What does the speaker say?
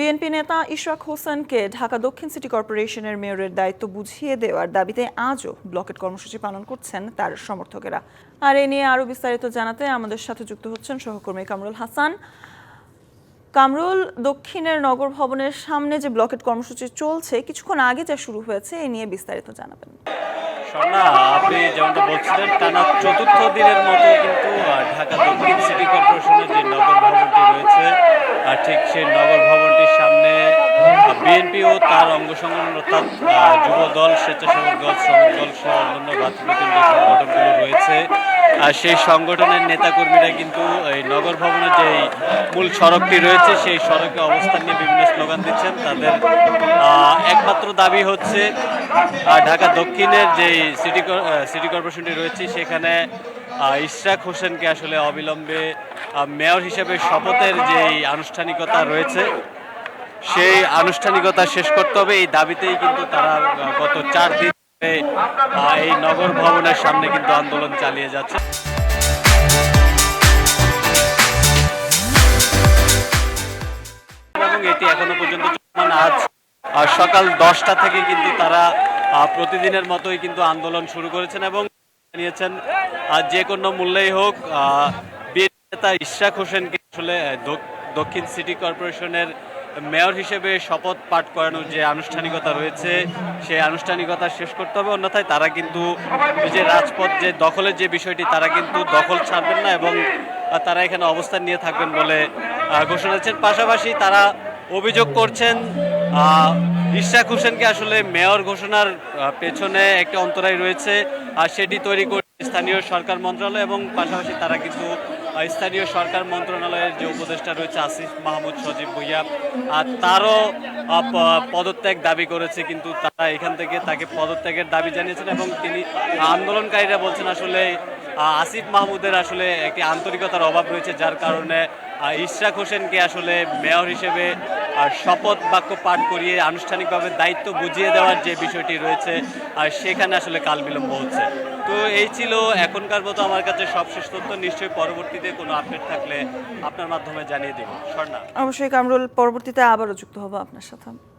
BNP নেতা ইশরাক হোসেনকে ঢাকা দক্ষিণ সিটি কর্পোরেশনের মেয়রের দায়িত্ব বুঝিয়ে দেওয়ার দাবিতে আজও ব্লকেট কর্মসূচি পালন করছেন তার সমর্থকেরা। আর এ নিয়ে আরও বিস্তারিত জানাতে আমাদের সাথে যুক্ত হচ্ছেন সহকর্মী কামরুল হাসান। কামরুল, দক্ষিণের নগর ভবনের সামনে যে ব্লকেট কর্মসূচি চলছে, কিছুক্ষণ আগে যা শুরু হয়েছে, এ নিয়ে বিস্তারিত জানাবেন। আপনি যেমনটা বলছিলেন, টানা চতুর্থ দিনের মতো কিন্তু ঢাকা দক্ষিণ সিটি কর্পোরেশনের যে নগর ভবনটি রয়েছে ঠিক সেই নগর সামনে বিএনপি ও তার অঙ্গ সংগঠন অর্থাৎ যুব দল স্বেচ্ছাসেবক দল, শ্রমিক দল সহ অন্যান্য যে সংগঠনগুলো রয়েছে আর সেই সংগঠনের নেতাকর্মীরা কিন্তু এই নগর ভবনের যে মূল সড়কটি রয়েছে, সেই সড়কে অবস্থান নিয়ে বিভিন্ন স্লোগান দিচ্ছেন। তাদের একমাত্র দাবি হচ্ছে ঢাকা দক্ষিণের যে সিটি সিটি কর্পোরেশনটি রয়েছে, সেখানে ইশরাক হোসেনকে আসলে অবিলম্বে মেয়র হিসেবে শপথের যে আনুষ্ঠানিকতা রয়েছে সেই আনুষ্ঠানিকতা শেষ করতে হবে। এই দাবিতেই কিন্তু তারা গত চার দিন এই নগর ভবনের সামনে কিন্তু আন্দোলন চালিয়ে যাচ্ছে। এটি এখনও পর্যন্ত আজ সকাল দশটা থেকে কিন্তু তারা প্রতিদিনের মতোই কিন্তু আন্দোলন শুরু করেছেন এবং জানিয়েছেন যে কোনো মূল্যেই হোক নেতা ইশরাক হোসেনকে আসলে দক্ষিণ সিটি কর্পোরেশনের মেয়র হিসেবে শপথ পাঠ করানোর যে আনুষ্ঠানিকতা রয়েছে সেই আনুষ্ঠানিকতা শেষ করতে হবে। অন্যথায় তারা কিন্তু যে রাজপথ যে দখলের যে বিষয়টি তারা কিন্তু দখল ছাড়বেন না এবং তারা এখানে অবস্থান নিয়ে থাকবেন বলে ঘোষণা দিচ্ছেন। পাশাপাশি তারা অভিযোগ করছেন আহ, ইশরাক হোসেনকে আসলে মেয়র ঘোষণার পেছনে একটা অন্তরায় রয়েছে আর সেটি তৈরি করে স্থানীয় সরকার মন্ত্রণালয় এবং পাশাপাশি তারা কিন্তু স্থানীয় সরকার মন্ত্রণালয়ের যে উপদেষ্টা রয়েছে আসিফ মাহমুদ সজীব ভুইয়া, আর তারও পদত্যাগ দাবি করেছে কিন্তু তারা এখান থেকে তাকে পদত্যাগের দাবি জানিয়েছেন এবং তিনি আন্দোলনকারীরা বলছেন আসলে আসিফ মাহমুদের আসলে একটি আন্তরিকতার অভাব রয়েছে যার কারণে ইশরাক হোসেনকে আসলে মেয়র হিসেবে শপথ বাক্য পাঠ করিয়ে আনুষ্ঠানিকভাবে দায়িত্ব বুঝিয়ে দেওয়ার যে বিষয়টি রয়েছে, আর সেখানে আসলে কাল বিলম্ব হচ্ছে। তো এই ছিল এখনকার মতো আমার কাছে সবশেষ তথ্য। নিশ্চয়ই পরবর্তীতে কোনো আপডেট থাকলে আপনার মাধ্যমে জানিয়ে দেব। স্বর্ণা। অবশ্যই কামরুল, পরবর্তীতে আবারও যুক্ত হব আপনার সাথে।